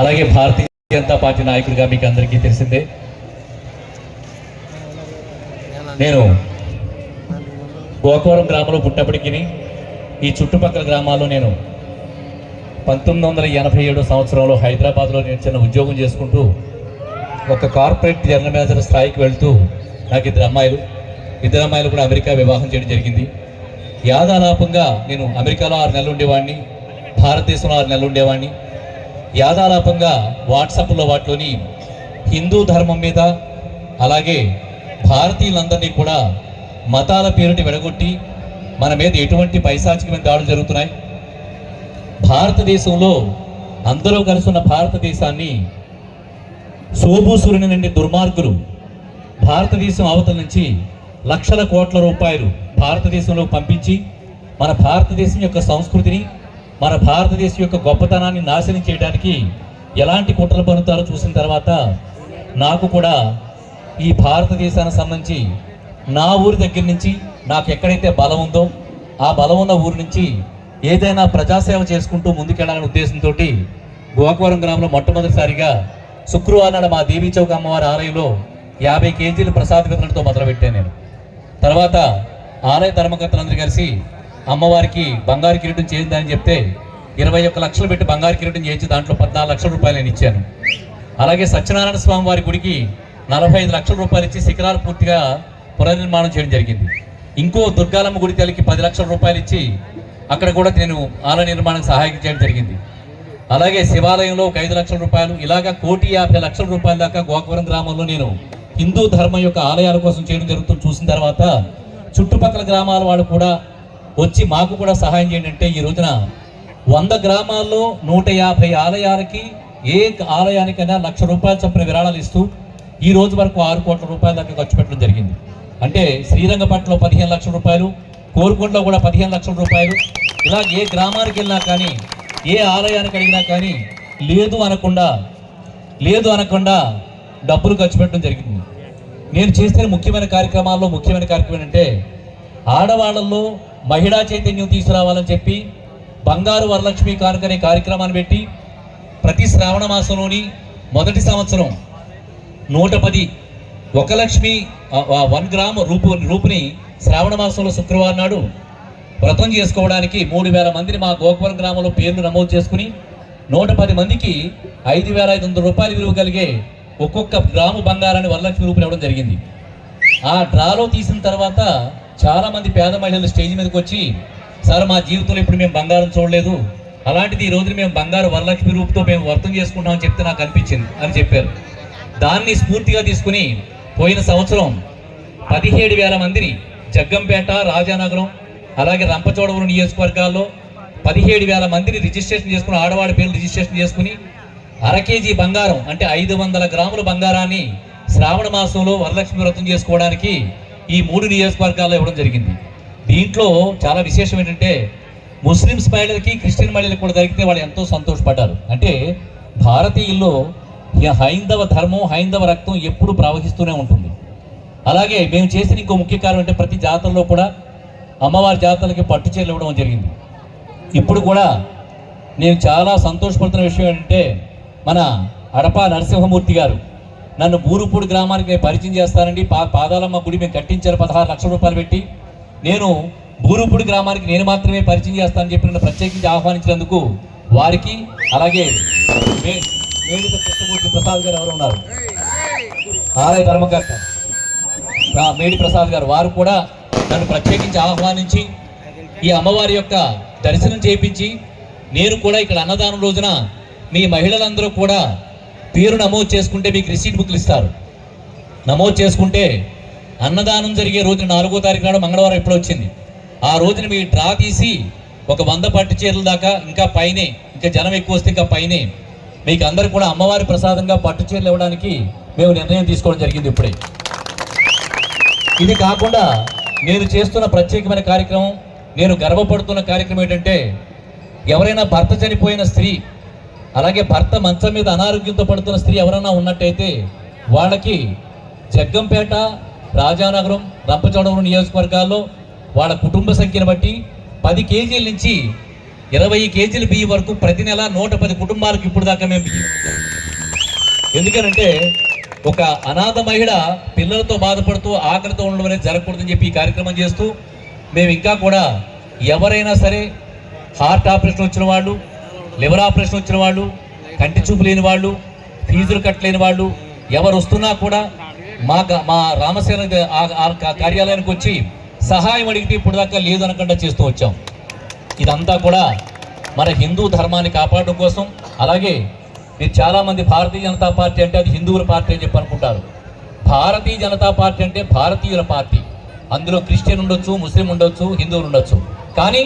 అలాగే భారతీయ జనతా పార్టీ నాయకుడిగా మీకు అందరికీ తెలిసిందే. నేను గోకవరం గ్రామంలో పుట్టినప్పటికీ ఈ చుట్టుపక్కల గ్రామాల్లో నేను పంతొమ్మిది వందల ఎనభై ఏడు సంవత్సరంలో హైదరాబాద్లో నేను చిన్న ఉద్యోగం చేసుకుంటూ ఒక కార్పొరేట్ జనరల్ మేనేజర్ స్థాయికి వెళ్తూ నాకు ఇద్దరు అమ్మాయిలు ఇద్దరు అమ్మాయిలు కూడా అమెరికా వివాహం చేయడం జరిగింది. యాదాలాపంగా నేను అమెరికాలో ఆరు నెలలు ఉండేవాడిని భారతదేశంలో ఆరు నెలలు ఉండేవాడిని. యాదాలాపంగా వాట్సాప్లో వాటిలోని హిందూ ధర్మం మీద అలాగే భారతీయులందరినీ కూడా మతాల పేరుటి విడగొట్టి మన మీద ఎటువంటి పైశాచికమైన దాడులు జరుగుతున్నాయి. భారతదేశంలో అందరూ కలిసి ఉన్న భారతదేశాన్ని సోబూసురుని నుండి దుర్మార్గులు భారతదేశం అవతల నుంచి లక్షల కోట్ల రూపాయలు భారతదేశంలో పంపించి మన భారతదేశం యొక్క సంస్కృతిని మన భారతదేశం యొక్క గొప్పతనాన్ని నాశనం చేయడానికి ఎలాంటి కుట్రలు పనుతారో చూసిన తర్వాత నాకు కూడా ఈ భారతదేశానికి సంబంధించి నా ఊరి దగ్గర నుంచి నాకు ఎక్కడైతే బలం ఉందో ఆ బలం ఉన్న ఊరి నుంచి ఏదైనా ప్రజాసేవ చేసుకుంటూ ముందుకెళ్ళాలనే ఉద్దేశంతో గోకవరం గ్రామంలో మొట్టమొదటిసారిగా శుక్రవారం నాడు మా దేవీ చౌక అమ్మవారి ఆలయంలో యాభై కేజీల ప్రసాద వితరణతో మొదలుపెట్టాను నేను. తర్వాత ఆలయ ధర్మకర్తలందరూ కలిసి అమ్మవారికి బంగారు కిరీటం చేయిందని చెప్తే ఇరవై ఒక్క లక్షలు పెట్టి బంగారు కిరీటం చేయించి దాంట్లో పద్నాలుగు లక్షల రూపాయలు నేను ఇచ్చాను. అలాగే సత్యనారాయణ స్వామి వారి గుడికి నలభై ఐదు లక్షల రూపాయలు ఇచ్చి శిఖరాలు పూర్తిగా పునర్నిర్మాణం చేయడం జరిగింది. ఇంకో దుర్గాలమ్మ గుడి తల్లికి పది లక్షల రూపాయలు ఇచ్చి అక్కడ కూడా నేను ఆలయ నిర్మాణానికి సహాయం చేయడం జరిగింది. అలాగే శివాలయంలో ఒక ఐదు లక్షల రూపాయలు ఇలాగా కోటి యాభై లక్షల రూపాయల దాకా గోకవరం గ్రామంలో నేను హిందూ ధర్మం యొక్క ఆలయాల కోసం చేయడం జరుగుతుంది. చూసిన తర్వాత చుట్టుపక్కల గ్రామాల వాళ్ళు కూడా వచ్చి మాకు కూడా సహాయం చేయండి అంటే ఈ రోజున వంద గ్రామాల్లో నూట యాభై ఆలయాలకి ఏ ఆలయానికైనా లక్ష రూపాయలు చొప్పున విరాళాలు ఇస్తూ ఈ రోజు వరకు ఆరు కోట్ల రూపాయల దాకా ఖర్చు పెట్టడం జరిగింది. అంటే శ్రీరంగపట్నంలో పదిహేను లక్షల రూపాయలు కోరుకొండలో కూడా పదిహేను లక్షల రూపాయలు. ఇలా ఏ గ్రామానికి వెళ్ళినా కానీ ఏ ఆలయానికి అడిగినా కానీ లేదు అనకుండా లేదు అనకుండా డబ్బులు ఖర్చు పెట్టడం జరిగింది. నేను చేసిన ముఖ్యమైన కార్యక్రమాల్లో ముఖ్యమైన కార్యక్రమం ఏంటంటే ఆడవాళ్ళల్లో మహిళా చైతన్యం తీసుకురావాలని చెప్పి బంగారు వరలక్ష్మి కానుక అనే కార్యక్రమాన్ని పెట్టి ప్రతి శ్రావణ మాసంలోని మొదటి సంవత్సరం నూట పది ఒక లక్ష్మి వన్ గ్రామ్ రూపు రూపుని శ్రావణ మాసంలో శుక్రవారం నాడు వ్రతం చేసుకోవడానికి మూడు వేల మందిని మా గోకవరం గ్రామంలో పేర్లు నమోదు చేసుకుని నూట పది మందికి ఐదు వేల ఐదు వందల రూపాయలు విలువ కలిగే ఒక్కొక్క గ్రాము బంగారాన్ని వరలక్ష్మి రూపుని ఇవ్వడం జరిగింది. ఆ డ్రాలో తీసిన తర్వాత చాలామంది పేద మహిళలు స్టేజ్ మీదకి వచ్చి సార్ మా జీవితంలో ఇప్పుడు మేము బంగారం చూడలేదు. అలాంటిది ఈ రోజున మేము బంగారు వరలక్ష్మి రూపుతో మేము వర్తం చేసుకుంటామని చెప్తే నాకు అనిపించింది అని చెప్పారు. దాన్ని స్ఫూర్తిగా తీసుకుని పోయిన సంవత్సరం పదిహేడు వేల మందిని జగ్గంపేట రాజానగరం అలాగే రంపచోడవరం నియోజకవర్గాల్లో పదిహేడు వేల మందిని రిజిస్ట్రేషన్ చేసుకుని ఆడవాడి పేర్లు రిజిస్ట్రేషన్ చేసుకుని అర కేజీ బంగారం అంటే ఐదు వందల గ్రాముల బంగారాన్ని శ్రావణ మాసంలో వరలక్ష్మి వ్రతం చేసుకోవడానికి ఈ మూడు నియోజకవర్గాల్లో ఇవ్వడం జరిగింది. దీంట్లో చాలా విశేషం ఏంటంటే ముస్లిమ్స్ మహిళలకి క్రిస్టియన్ మహిళలకు కూడా జరిగితే వాళ్ళు ఎంతో సంతోషపడ్డారు. అంటే భారతీయుల్లో ఈ హైందవ ధర్మం హైందవ రక్తం ఎప్పుడు ప్రవహిస్తూనే ఉంటుంది. అలాగే మేము చేసిన ఇంకో ముఖ్య కారణం అంటే ప్రతి జాతరలో కూడా అమ్మవారి జాతరలకి పట్టు చీరలు ఇవ్వడం జరిగింది. ఇప్పుడు కూడా నేను చాలా సంతోషపడుతున్న విషయం ఏంటంటే మన అడప నరసింహమూర్తి గారు నన్ను బూరుపూడి గ్రామానికి నేను పరిచయం చేస్తానండి. పా పాదాలమ్మ గుడి మేము కట్టించారు. పదహారు లక్షల రూపాయలు పెట్టి నేను బూరుపూడి గ్రామానికి నేను మాత్రమే పరిచయం చేస్తానని చెప్పి నన్ను ప్రత్యేకించి ఆహ్వానించినందుకు వారికి అలాగే మే- మేడిత కృష్ణమూర్తి ప్రసాద్ గారు ఎవరు ఉన్నారు. ఆలయ ధర్మకర్త. మేడి ప్రసాద్ గారు వారు కూడా నన్ను ప్రత్యేకించి ఆహ్వానించి ఈ అమ్మవారి యొక్క దర్శనం చేయించి నేను కూడా ఇక్కడ అన్నదానం రోజున మీ మహిళలందరూ కూడా పేరు నమోదు చేసుకుంటే మీకు రిసీట్ బుక్లు ఇస్తారు. నమోదు చేసుకుంటే అన్నదానం జరిగే రోజున నాలుగో తారీఖు నాడు మంగళవారం ఎప్పుడు వచ్చింది. ఆ రోజున మీ డ్రా తీసి ఒక వంద పట్టు చీరల దాకా ఇంకా పైనే ఇంకా జనం ఎక్కువ వస్తే ఇంకా పైనే మీకు అందరు కూడా అమ్మవారి ప్రసాదంగా పట్టు చీరలు ఇవ్వడానికి మేము నిర్ణయం తీసుకోవడం జరిగింది ఇప్పుడే. ఇది కాకుండా నేను చేస్తున్న ప్రత్యేకమైన కార్యక్రమం నేను గర్వపడుతున్న కార్యక్రమం ఏంటంటే ఎవరైనా భర్త చనిపోయిన స్త్రీ అలాగే భర్త మంచం మీద అనారోగ్యంతో పడుతున్న స్త్రీ ఎవరైనా ఉన్నట్టయితే వాళ్ళకి జగ్గంపేట రాజానగరం రంపచోడవరం నియోజకవర్గాల్లో వాళ్ళ కుటుంబ సంఖ్యను బట్టి పది కేజీల నుంచి ఇరవై కేజీల బియ్యం వరకు ప్రతి నెల నూట పది కుటుంబాలకు ఇప్పుడు దాకా మేము బియ్యం ఎందుకనంటే ఒక అనాథ మహిళ పిల్లలతో బాధపడుతూ ఆకలితో ఉండడం అనేది జరగకూడదని చెప్పి ఈ కార్యక్రమం చేస్తూ మేము ఇంకా కూడా ఎవరైనా సరే హార్ట్ ఆపరేషన్ వచ్చిన వాళ్ళు లివర్ ఆపరేషన్ వచ్చిన వాళ్ళు కంటి చూపు లేని వాళ్ళు ఫీజులు కట్టలేని వాళ్ళు ఎవరు వస్తున్నా కూడా మా మా రామసేన కార్యాలయానికి వచ్చి సహాయం అడిగితే ఇప్పుడు దాకా లేదు అనకుండా చేస్తూ వచ్చాం. ఇదంతా కూడా మన హిందూ ధర్మాన్ని కాపాడడం కోసం అలాగే మీరు చాలామంది భారతీయ జనతా పార్టీ అంటే అది హిందువుల పార్టీ అని చెప్పి అనుకుంటారు. భారతీయ జనతా పార్టీ అంటే భారతీయుల పార్టీ. అందులో క్రిస్టియన్ ఉండొచ్చు ముస్లిం ఉండొచ్చు హిందువులు ఉండొచ్చు. కానీ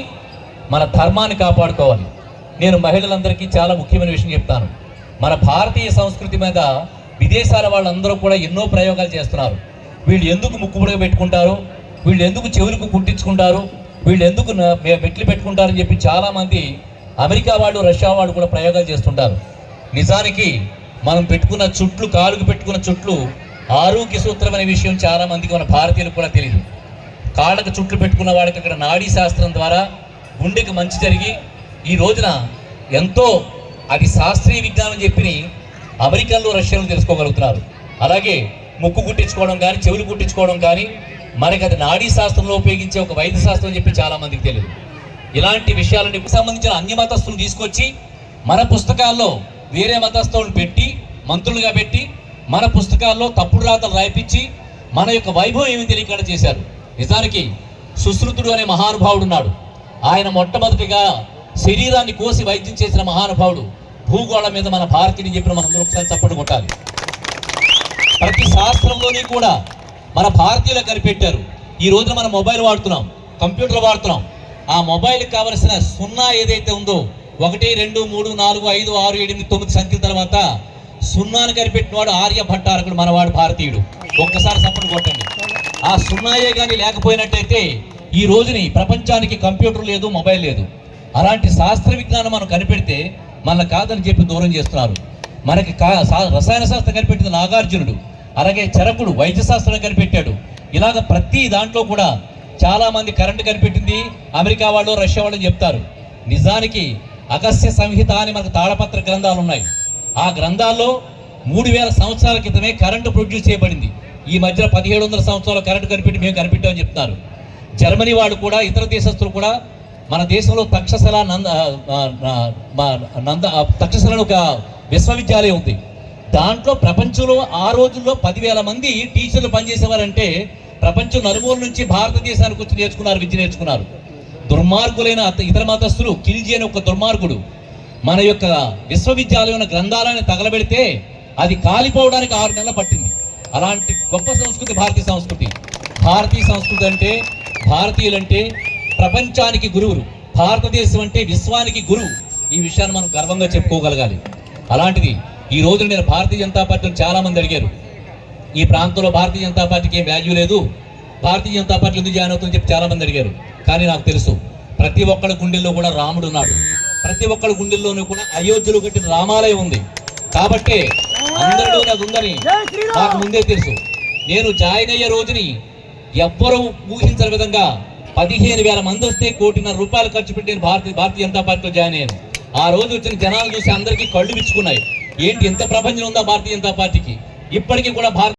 మన ధర్మాన్ని కాపాడుకోవాలి. నేను మహిళలందరికీ చాలా ముఖ్యమైన విషయం చెప్తాను. మన భారతీయ సంస్కృతి మీద విదేశాల వాళ్ళందరూ కూడా ఎన్నో ప్రయోగాలు చేస్తున్నారు. వీళ్ళు ఎందుకు ముక్కుపుడగా పెట్టుకుంటారు? వీళ్ళు ఎందుకు చెవులకు కుట్టించుకుంటారు వీళ్ళు ఎందుకు మెట్లు పెట్టుకుంటారని చెప్పి చాలామంది అమెరికా వాళ్ళు రష్యా వాళ్ళు కూడా ప్రయోగాలు చేస్తుంటారు. నిజానికి మనం పెట్టుకున్న చుట్లు కాలుకు పెట్టుకున్న చుట్లు ఆరోగ్య సూత్రం అనే విషయం చాలామందికి మన భారతీయులకు కూడా తెలియదు కాళ్ళకు చుట్లు పెట్టుకున్న వాళ్ళకి అక్కడ నాడీ శాస్త్రం ద్వారా గుండెకి మంచి జరిగి ఈ రోజున ఎంతో అది శాస్త్రీయ విజ్ఞానం చెప్పి అమెరికాలో రష్యాలో తెలుసుకోగలుగుతున్నారు. అలాగే ముక్కు కుట్టించుకోవడం కానీ చెవులు కుట్టించుకోవడం కానీ మనకి అది నాడీ శాస్త్రంలో ఉపయోగించే ఒక వైద్య శాస్త్రం చెప్పి చాలామందికి తెలియదు. ఇలాంటి విషయాలని సంబంధించిన అన్ని మతస్థులను తీసుకొచ్చి మన పుస్తకాల్లో వేరే మతస్థులను పెట్టి మంత్రులుగా పెట్టి మన పుస్తకాల్లో తప్పుడు రాతలు రాయిపించి మన యొక్క వైభవం ఏమి తెలియకుండా చేశారు. నిజానికి సుశ్రుతుడు అనే మహానుభావుడు ఉన్నాడు. ఆయన మొట్టమొదటిగా శరీరాన్ని కోసి వైద్యం చేసిన మహానుభావుడు భూగోళం మీద మన భారతీయుని చెప్పిన మనందరూ ఒకసారి చప్పటి కొట్టాలి. ప్రతి శాస్త్రంలోని కూడా మన భారతీయులు కనిపెట్టారు. ఈ రోజున మనం మొబైల్ వాడుతున్నాం కంప్యూటర్ వాడుతున్నాం. ఆ మొబైల్కి కావలసిన సున్నా ఏదైతే ఉందో ఒకటి రెండు మూడు నాలుగు ఐదు ఆరు ఎనిమిది తొమ్మిది సంఖ్యల తర్వాత సున్నాను కనిపెట్టినవాడు ఆర్య భట్టారకుడు మనవాడు భారతీయుడు. ఒక్కసారి చప్పటి కొట్టండి. ఆ సున్నాయే కానీ లేకపోయినట్టయితే ఈ రోజుని ప్రపంచానికి కంప్యూటర్ లేదు మొబైల్ లేదు. అలాంటి శాస్త్ర విజ్ఞానం మనం కనిపెడితే మన కాదని చెప్పి దూరం చేస్తున్నారు. మనకి కా సా- రసాయన శాస్త్రం కనిపెట్టింది నాగార్జునుడు. అలాగే చరకుడు వైద్య శాస్త్రం కనిపెట్టాడు. ఇలాగ ప్రతి దాంట్లో కూడా చాలామంది కరెంటు కనిపెట్టింది అమెరికా వాళ్ళు రష్యా వాళ్ళు చెప్తారు. నిజానికి అగస్య సంహిత అని మనకు తాళపత్ర గ్రంథాలు ఉన్నాయి. ఆ గ్రంథాల్లో మూడు వేల సంవత్సరాల క్రితమే కరెంటు ప్రొడ్యూస్ చేయబడింది. ఈ మధ్య పదిహేడు వందల సంవత్సరాల కరెంటు కనిపెట్టి మేము కనిపెట్టామని చెప్తున్నారు. జర్మనీ వాళ్ళు కూడా ఇతర దేశస్తులు కూడా మన దేశంలో తక్షశిల నంద నంద ఆ, ఒక విశ్వవిద్యాలయం ఉంది. దాంట్లో ప్రపంచంలో ఆ రోజుల్లో పదివేల మంది టీచర్లు పనిచేసేవారంటే ప్రపంచం నలుమూల నుంచి భారతదేశానికి వచ్చి నేర్చుకున్నారు విద్య నేర్చుకున్నారు. దుర్మార్గులైన ఇతర మతస్థులు కిల్జీ అనే ఒక దుర్మార్గుడు మన యొక్క విశ్వవిద్యాలయం గ్రంథాలను తగలబెడితే అది కాలిపోవడానికి ఆరు నెలలు పట్టింది. అలాంటి గొప్ప సంస్కృతి భారతీయ సంస్కృతి. భారతీయ సంస్కృతి అంటే భారతీయులంటే ప్రపంచానికి గురువులు భారతదేశం అంటే విశ్వానికి గురువు. ఈ విషయాన్ని మనం గర్వంగా చెప్పుకోగలగాలి. అలాంటిది ఈ రోజు నేను భారతీయ జనతా పార్టీని చాలామంది అడిగారు. ఈ ప్రాంతంలో భారతీయ జనతా పార్టీకి ఏం వాల్యూ లేదు? భారతీయ జనతా పార్టీ ఎందుకు జాయిన్ అవుతుందని చెప్పి చాలా మంది అడిగారు. కానీ నాకు తెలుసు ప్రతి ఒక్కళ్ళ గుండెల్లో కూడా రాముడు ఉన్నాడు. ప్రతి ఒక్కళ్ళ గుండెల్లోనూ కూడా అయోధ్యలో కట్టిన రామాలయం ఉంది. కాబట్టి అందరిలో అది ఉందని నాకు ముందే తెలుసు. నేను జాయిన్ అయ్యే రోజుని ఎవ్వరూ ఊహించని విధంగా పదిహేను వేల మంది వస్తే కోటిన్నర రూపాయలు ఖర్చు పెట్టి నేను భారతీయ భారతీయ జనతా పార్టీలో జాయిన్ అయ్యాను ఆ రోజు వచ్చిన జనాలు చూసి అందరికీ కళ్ళు విచ్చుకున్నాయి. ఏంటి ఎంత ప్రపంచం ఉందా భారతీయ జనతా పార్టీకి? ఇప్పటికీ కూడా భారత